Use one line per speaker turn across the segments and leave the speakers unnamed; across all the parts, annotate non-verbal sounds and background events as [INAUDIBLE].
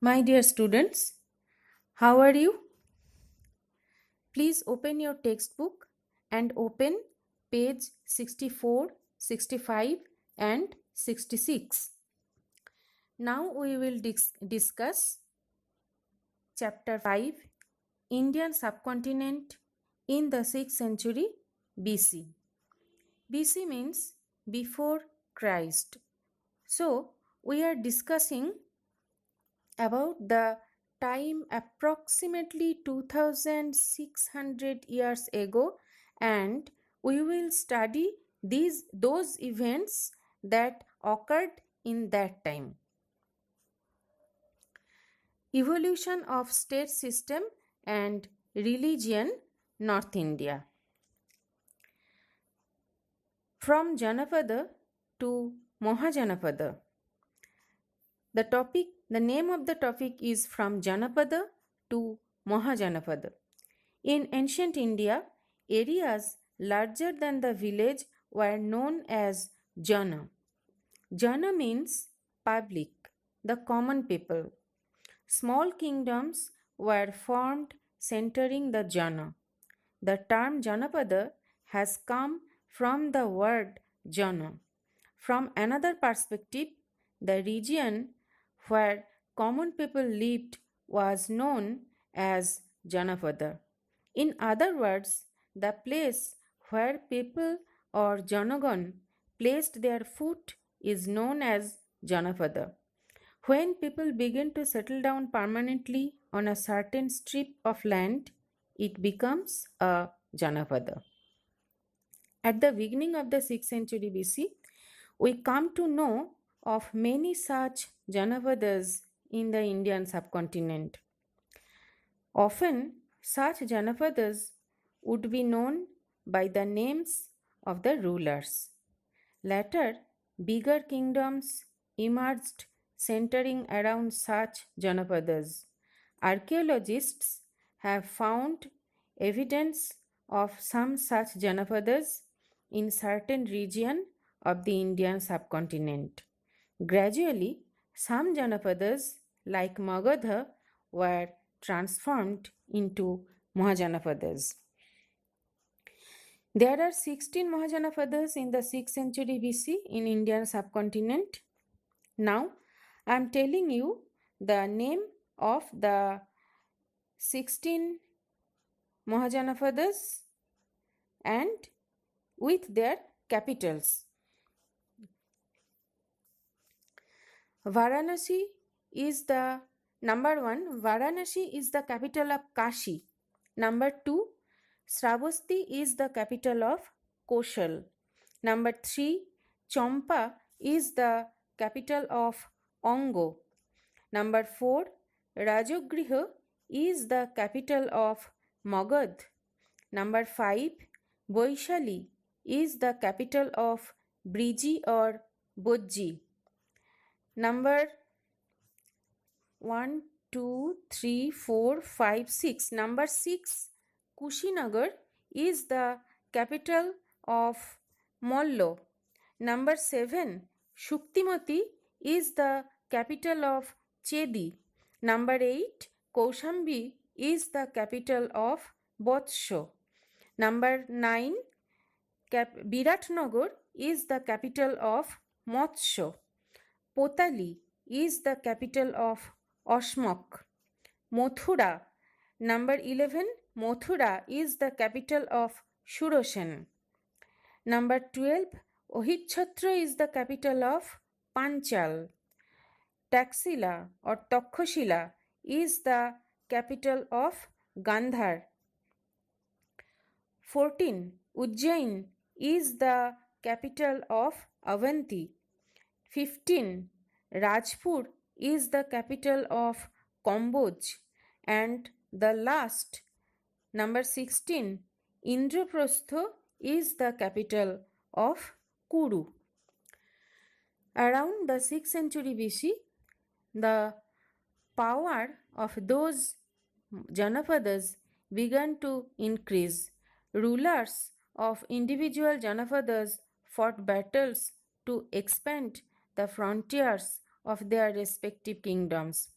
My dear students, how are you? Please open your textbook and open page 64, 65, and 66. Now we will dis- discuss chapter 5 Indian subcontinent in the 6th century BC. BC means before Christ. So we are discussing about the time approximately 2600 years ago and we will study these those events that occurred in that time. Evolution of state system and religion north india. From janapada to mahajanapada the topic the name of the topic is from Janapada to Mahajanapada. In ancient India, areas larger than the village were known as Jana. Jana means public, the common people. Small kingdoms were formed centering the Jana. The term Janapada has come from the word Jana. From another perspective, the region where common people lived was known as Janapada. In other words, the place where people or Janagon placed their foot is known as Janapada. When people begin to settle down permanently on a certain strip of land, it becomes a Janapada. At the beginning of the 6th century BC, we come to know of many such Janapadas in the Indian subcontinent. Often, such Janapadas would be known by the names of the rulers. Later, bigger kingdoms emerged centering around such Janapadas. Archaeologists have found evidence of some such Janapadas in certain region of the Indian subcontinent. Gradually, some Janapadas, like Magadha, were transformed into Mahajanapadas. There are 16 Mahajanapadas in the 6th century BC in Indian subcontinent. Now, I am telling you the name of the 16 Mahajanapadas and with their capitals. Varanasi is the number one. Varanasi is the capital of Kashi. Number two, Sravasti is the capital of Koshal. Number three, Champa is the capital of Ongo. Number four, Rajagriha is the capital of Magad. Number five, Boishali is the capital of Briji or Bojji. Number one, two, three, four, five, six. Number 6, Kushinagar is the capital of Mollo. Number 7, Shuktimati is the capital of Chedi. Number 8, Kaushambi is the capital of Botsho. Number 9, Cap- Biratnagar is the capital of Motsho. Potali is the capital of Osmok. Mothura, number 11, Mothura is the capital of Shurosen. Number 12, Ohitchhatra is the capital of Panchal. Taxila or Takshashila is the capital of Gandhar. 14. Ujjain is the capital of Avanti. 15. Rajpur is the capital of Kamboj. And the last, number 16, Indraprastha is the capital of Kuru. Around the 6th century BC, the power of those Janapadas began to increase. Rulers of individual Janapadas fought battles to expand the frontiers of their respective kingdoms.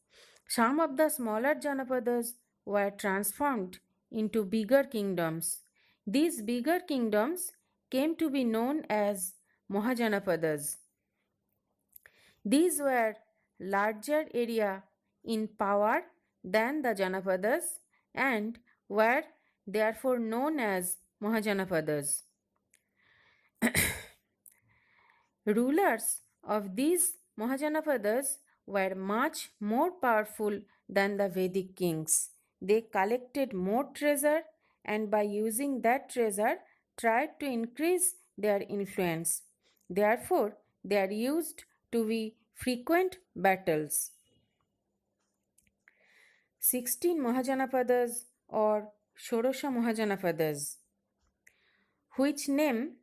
Some of the smaller Janapadas were transformed into bigger kingdoms. These bigger kingdoms came to be known as Mahajanapadas. These were larger area in power than the Janapadas and were therefore known as Mahajanapadas. [COUGHS] Rulers of these Mahajanapadas were much more powerful than the Vedic kings. They collected more treasure and by using that treasure tried to increase their influence. Therefore, they are used to be frequent battles. 16 Mahajanapadas or Shorosha Mahajanapadas, which name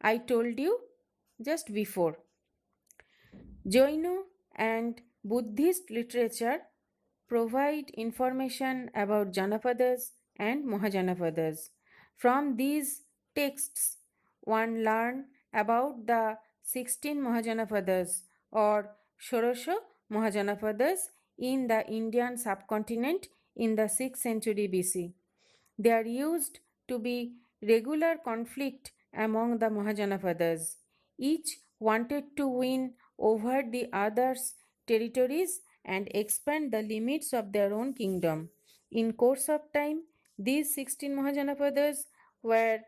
I told you just before. Jaina and Buddhist literature provide information about Janapadas and Mahajanapadas. From these texts, one learn about the 16 Mahajanapadas or Shorosha Mahajanapadas in the Indian subcontinent in the 6th century BC. They are used to be regular conflict among the Mahajanapadas. Each wanted to win over the other's territories and expand the limits of their own kingdom. In course of time, these 16 Mahajanapadas were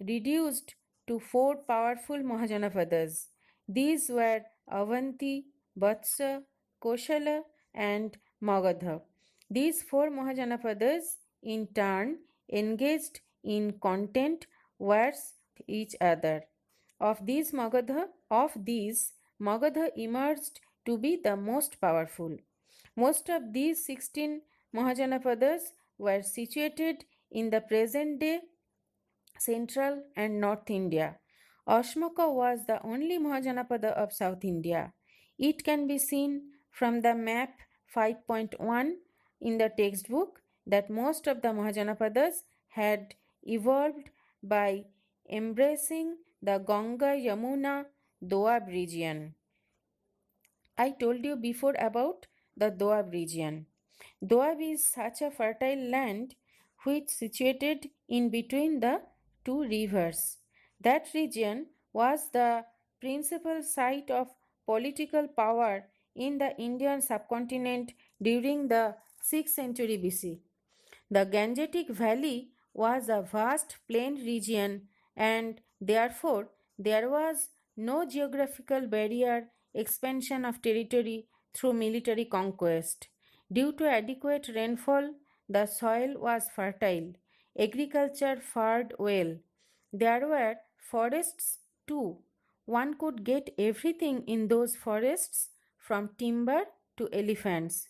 reduced to four powerful Mahajanapadas. These were Avanti, Vatsa, Koshala, and Magadha. These four Mahajanapadas in turn engaged in content wars each other. Of these Magadha, of these Magadha emerged to be the most powerful. Most of these 16 Mahajanapadas were situated in the present day central and north India. Ashmoka was the only Mahajanapada of South India. It can be seen from the map 5.1 in the textbook that most of the Mahajanapadas had evolved by embracing the Ganga Yamuna Doab region. I told you before about the Doab region. Doab is such a fertile land which situated in between the two rivers. That region was the principal site of political power in the Indian subcontinent during the 6th century BC. The Gangetic Valley was a vast plain region and therefore there was no geographical barrier expansion of territory through military conquest. Due to adequate rainfall, the soil was fertile. Agriculture fared well. There were forests too. One could get everything in those forests from timber to elephants.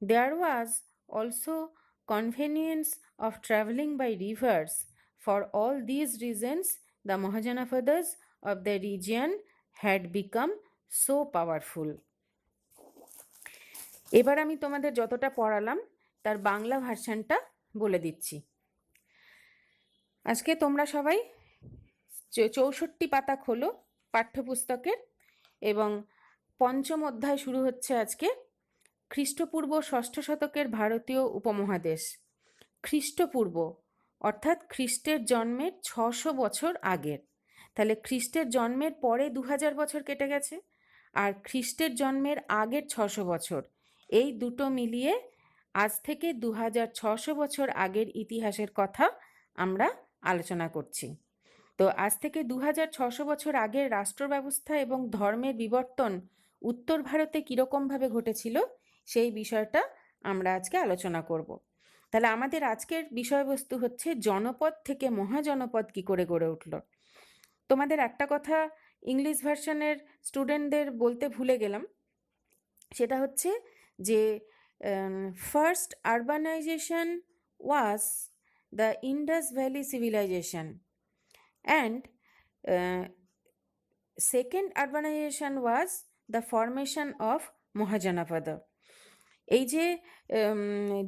There was also convenience of traveling by rivers. For all these reasons, the Mahajanapadas of the region had become so powerful. এবার আমি তোমাদের যতটা পড়ালাম, তার বাংলা ভার্সানটা বলে দিচ্ছি। আজকে তোমরা সবাই চৌষট্টি পাতা খোলো পাঠ্যপুস্তকের এবং পঞ্চম অধ্যায় শুরু হচ্ছে আজকে খ্রিস্টপূর্ব ষষ্ঠ শতকের ভারতীয় উপমহাদেশ। খ্রিস্টপূর্ব অর্থাৎ খ্রিস্টের জন্মের ছশো বছর আগের। তাহলে খ্রিস্টের জন্মের পরে দু হাজার বছর কেটে গেছে আর খ্রিস্টের জন্মের আগের ছশো বছর। এই দুটো মিলিয়ে আজ থেকে দু হাজার ছশো বছর আগের ইতিহাসের কথা আমরা আলোচনা করছি। তো আজ থেকে দু হাজার ছশো বছর আগের রাষ্ট্র ব্যবস্থা এবং ধর্মের বিবর্তন উত্তর ভারতে কীরকমভাবে ঘটেছিল সেই বিষয়টা আমরা আজকে আলোচনা করব। তাহলে আমাদের আজকের বিষয়বস্তু হচ্ছে জনপদ থেকে মহাজনপদ কি করে গড়ে উঠল? তোমাদের একটা কথা ইংলিশ ভার্সনের স্টুডেন্টদের বলতে ভুলে গেলাম। সেটা হচ্ছে যে first urbanisation was the Indus valley civilisation and second urbanisation was the formation of Mahajanapada এই যে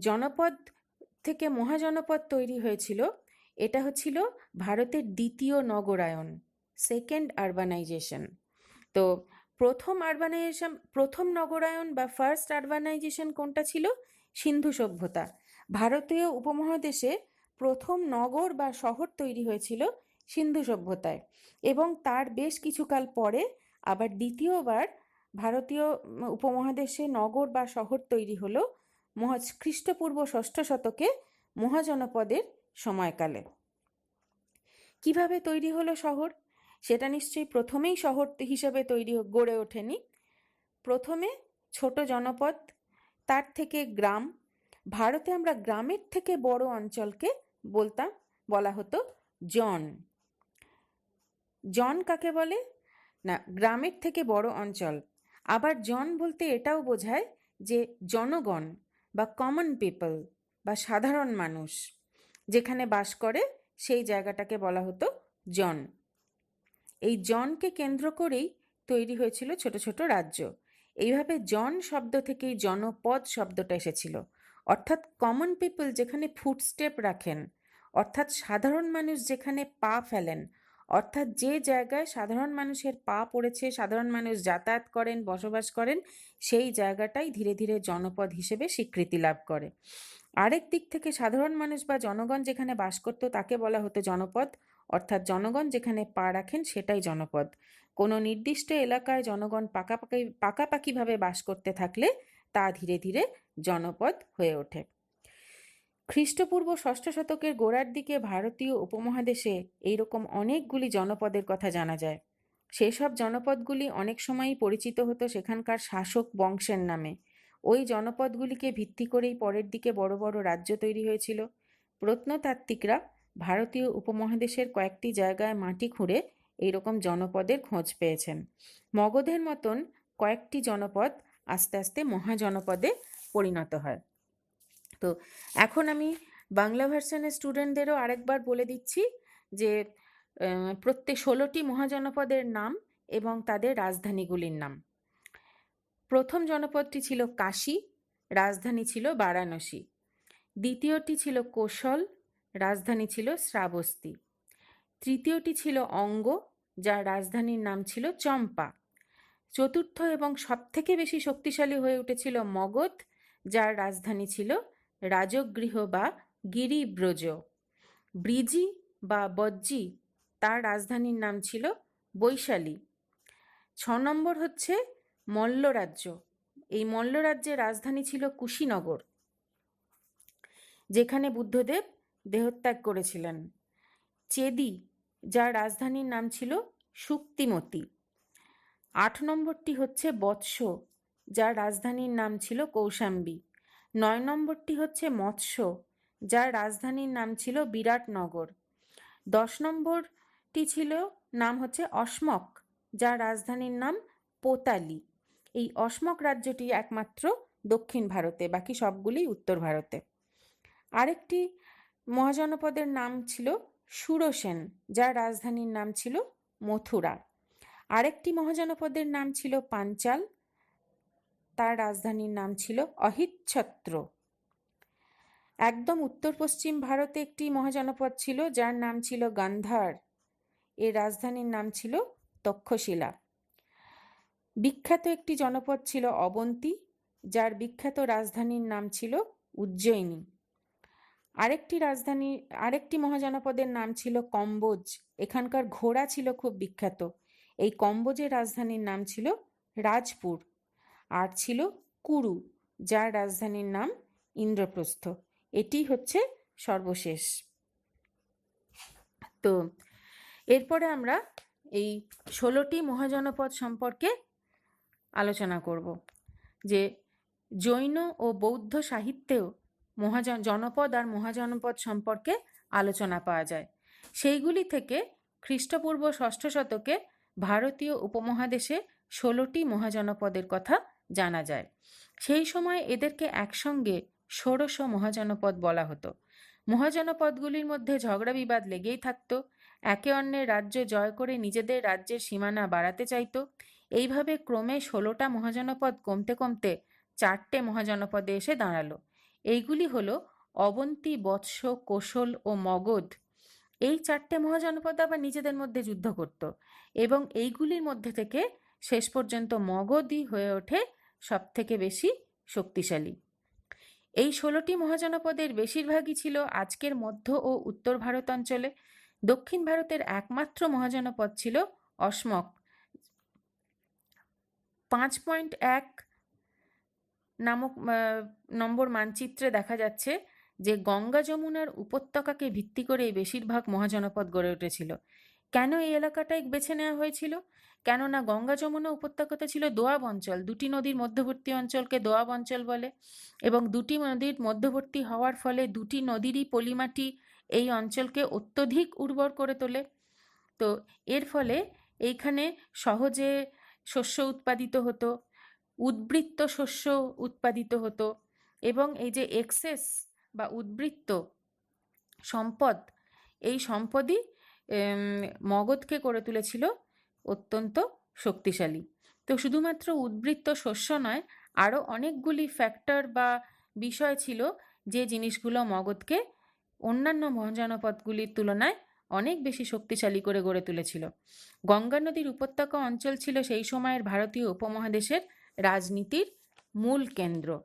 জনপদ থেকে মহাজনপদ তৈরি হয়েছিল, এটা হচ্ছিল ভারতের দ্বিতীয় নগরায়ন সেকেন্ড আরবানাইজেশন। তো প্রথম আরবানাইজেশন, প্রথম নগরায়ন বা ফার্স্ট আরবানাইজেশন কোনটা ছিল? সিন্ধু সভ্যতা। ভারতীয় উপমহাদেশে প্রথম নগর বা শহর তৈরি হয়েছিল সিন্ধু সভ্যতায় এবং তার বেশ কিছুকাল পরে আবার দ্বিতীয়বার ভারতীয় উপমহাদেশে নগর বা শহর তৈরি হলো মহা খ্রিস্টপূর্ব ষষ্ঠ শতকে মহাজনপদের সময়কালে। কীভাবে তৈরি হলো শহর? সেটা নিশ্চয়ই প্রথমেই শহর হিসেবে তৈরি গড়ে ওঠেনি। প্রথমে ছোট জনপদ, তার থেকে গ্রাম। ভারতে আমরা গ্রামের থেকে বড় অঞ্চলকে বলতাম, বলা হতো জন। জন কাকে বলে? না, গ্রামের থেকে বড় অঞ্চল। আবার জন বলতে এটাও বোঝায় যে জনগণ বা কমন পিপল বা সাধারণ মানুষ, যেখানে বাস করে সেই জায়গাটাকে বলা হতো জন। এই জনকে কেন্দ্র করেই তৈরি হয়েছিল ছোট ছোট রাজ্য। এইভাবে জন শব্দ থেকেই জনপদ শব্দটা এসেছিল। অর্থাৎ কমন পিপল যেখানে ফুটস্টেপ রাখেন, অর্থাৎ সাধারণ মানুষ যেখানে পা ফেলেন, অর্থাৎ যে জায়গায় সাধারণ মানুষের পা পড়েছে, সাধারণ মানুষ যাতায়াত করেন, বসবাস করেন, সেই জায়গাটাই ধীরে ধীরে জনপদ হিসেবে স্বীকৃতি লাভ করে। আরেক দিক থেকে সাধারণ মানুষ বা জনগণ যেখানে বাস করতো, তাকে বলা হতো জনপদ। অর্থাৎ জনগণ যেখানে পা রাখেন সেটাই জনপদ। কোনো নির্দিষ্ট এলাকায় জনগণ পাকাপাকি, পাকাপাকিভাবে বাস করতে থাকলে তা ধীরে ধীরে জনপদ হয়ে ওঠে। খ্রিস্টপূর্ব ষষ্ঠ শতকের গোড়ার দিকে ভারতীয় উপমহাদেশে এইরকম অনেকগুলি জনপদের কথা জানা যায়। সেসব জনপদগুলি অনেক সময়ই পরিচিত হতো সেখানকার শাসক বংশের নামে। ওই জনপদগুলিকে ভিত্তি করেই পরের দিকে বড় বড় রাজ্য তৈরি হয়েছিল। প্রত্নতাত্ত্বিকরা ভারতীয় উপমহাদেশের কয়েকটি জায়গায় মাটি খুঁড়ে এইরকম জনপদের খোঁজ পেয়েছেন। মগধের মতন কয়েকটি জনপদ আস্তে আস্তে মহাজনপদে পরিণত হয়। তো এখন আমি বাংলা ভার্সনের স্টুডেন্টদেরও আরেকবার বলে দিচ্ছি যে প্রত্যেক ষোলোটি মহাজনপদের নাম এবং তাদের রাজধানীগুলির নাম। প্রথম জনপদটি ছিল কাশী, রাজধানী ছিল বারাণসী। দ্বিতীয়টি ছিল কোশল রাজধানী ছিল শ্রাবস্তি। তৃতীয়টি ছিল অঙ্গ, যার রাজধানীর নাম ছিল চম্পা। চতুর্থ এবং সবথেকে বেশি শক্তিশালী হয়ে উঠেছিল মগধ, যার রাজধানী ছিল রাজগৃহ বা গিরিব্রজ। ব্রিজি বা বজ্জি, তার রাজধানীর নাম ছিল বৈশালী। ছ নম্বর হচ্ছে মল্লরাজ্য। এই মল্লরাজ্যের রাজধানী ছিল কুশীনগর, যেখানে বুদ্ধদেব দেহত্যাগ করেছিলেন। চেদি, যার রাজধানীর নাম ছিল শুক্তিমতি। আট নম্বরটি হচ্ছে বৎস, যার রাজধানীর নাম ছিল কৌশাম্বী। নয় নম্বরটি হচ্ছে মৎস্য, যার রাজধানীর নাম ছিল বিরাটনগর। দশ নম্বরটি ছিল, নাম হচ্ছে অসমক যার রাজধানীর নাম পোতালি। এই অসমক রাজ্যটি একমাত্র দক্ষিণ ভারতে, বাকি সবগুলি উত্তর ভারতে। আরেকটি মহাজনপদের নাম ছিল সুরসেন, যার রাজধানীর নাম ছিল মথুরা। আরেকটি মহাজনপদের নাম ছিল পাঞ্চাল, তার রাজধানীর নাম ছিল অহিচ্ছত্র। একদম উত্তর পশ্চিম ভারতে একটি মহাজনপদ ছিল, যার নাম ছিল গান্ধার। এর রাজধানীর নাম ছিল তক্ষশিলা। বিখ্যাত একটি জনপদ ছিল অবন্তী, যার বিখ্যাত রাজধানীর নাম ছিল উজ্জয়িনী। আরেকটি রাজধানী, আরেকটি মহাজনপদের নাম ছিল কম্বোজ। এখানকার ঘোড়া ছিল খুব বিখ্যাত। এই কম্বোজের রাজধানীর নাম ছিল রাজপুর আর ছিল কুরু, যার রাজধানীর নাম ইন্দ্রপ্রস্থ। এটি হচ্ছে সর্বশেষ। তো এরপরে আমরা এই ষোলোটি মহাজনপদ সম্পর্কে আলোচনা করব যে জৈন ও বৌদ্ধ সাহিত্যেও মহাজন, জনপদ আর মহাজনপদ সম্পর্কে আলোচনা পাওয়া যায়। সেইগুলি থেকে খ্রিস্টপূর্ব ষষ্ঠ শতকে ভারতীয় উপমহাদেশে ষোলোটি মহাজনপদের কথা জানা যায়। সেই সময় এদেরকে একসঙ্গে ষোড়শ মহাজনপদ বলা হতো। মহাজনপদগুলির মধ্যে ঝগড়া বিবাদ লেগেই থাকতো। একে অন্যের রাজ্য জয় করে নিজেদের রাজ্যের সীমানা বাড়াতে চাইতো। এইভাবে ক্রমে ষোলোটা মহাজনপদ কমতে কমতে চারটে মহাজনপদে এসে দাঁড়াল। এইগুলি হল অবন্তী, বৎস, কোশল ও মগধ। এই চারটে মহাজনপদ আবার নিজেদের মধ্যে যুদ্ধ করত এবং এইগুলির মধ্যে থেকে শেষ পর্যন্ত মগধই হয়ে ওঠে সবথেকে বেশি শক্তিশালী। এই ষোলোটি মহাজনপদের বেশিরভাগই ছিল আজকের মধ্য ও উত্তর ভারত অঞ্চলে। দক্ষিণ ভারতের একমাত্র মহাজনপদ ছিল অসমক পাঁচ পয়েন্ট এক নামক নম্বর মানচিত্রে দেখা যাচ্ছে যে গঙ্গা যমুনার উপত্যকাকে ভিত্তি করে বেশিরভাগ মহাজনপদ গড়ে উঠেছিল। কেন এই এলাকাটাই বেছে নেওয়া হয়েছিল? কেননা গঙ্গা যমুনা উপত্যকাতে ছিল দোয়াব অঞ্চল, দুটি নদীর মধ্যবর্তী অঞ্চলকে দোয়াব অঞ্চল বলে এবং দুটি নদীর মধ্যবর্তী হওয়ার ফলে দুটি নদীরই পলিমাটি এই অঞ্চলকে অত্যধিক উর্বর করে তোলে। তো এর ফলে এইখানে সহজে শস্য উৎপাদিত হতো উদ্বৃত্ত শস্য উৎপাদিত হতো এবং এই যে এক্সেস বা উদ্বৃত্ত সম্পদ, এই সম্পদই মগধকে করে তুলেছিল অত্যন্ত শক্তিশালী। তো শুধুমাত্র উদ্বৃত্ত শস্য নয় আরও অনেকগুলি ফ্যাক্টর বা বিষয় ছিল যে জিনিসগুলো মগধকে অন্যান্য মহাজনপদগুলির তুলনায় অনেক বেশি শক্তিশালী করে গড়ে তুলেছিল। গঙ্গা নদীর উপত্যকা অঞ্চল ছিল সেই সময়ের ভারতীয় উপমহাদেশের রাজনীতির মূল কেন্দ্র।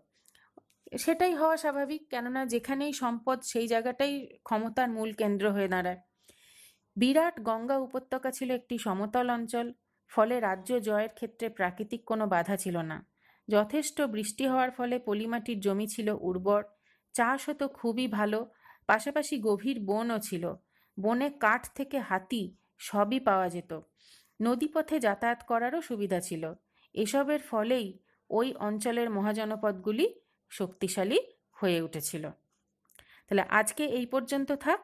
সেটাই হওয়া স্বাভাবিক, কেননা যেখানেই সম্পদ, সেই জায়গাটাই ক্ষমতার মূল কেন্দ্র হয়ে দাঁড়ায়। বিরাট গঙ্গা উপত্যকা ছিল একটি সমতল অঞ্চল, ফলে রাজ্য জয়ের ক্ষেত্রে প্রাকৃতিক কোনো বাধা ছিল না। যথেষ্ট বৃষ্টি হওয়ার ফলে পলিমাটির জমি ছিল উর্বর, চাষ হতো খুবই ভালো, পাশাপাশি গভীর বনও ছিল। বনে কাঠ থেকে হাতি সবই পাওয়া যেত। নদীপথে যাতায়াত করারও সুবিধা ছিল। এসবের ফলেই ওই অঞ্চলের মহাজনপদগুলি শক্তিশালী হয়ে উঠেছিল। তাহলে আজকে এই পর্যন্ত থাক।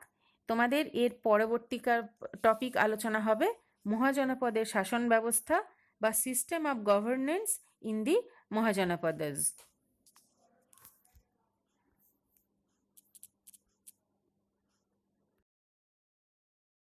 তোমাদের এর পরবর্তীকার টপিক আলোচনা হবে মহাজনপদের শাসন ব্যবস্থা বা system of governance in the Mahajanapadas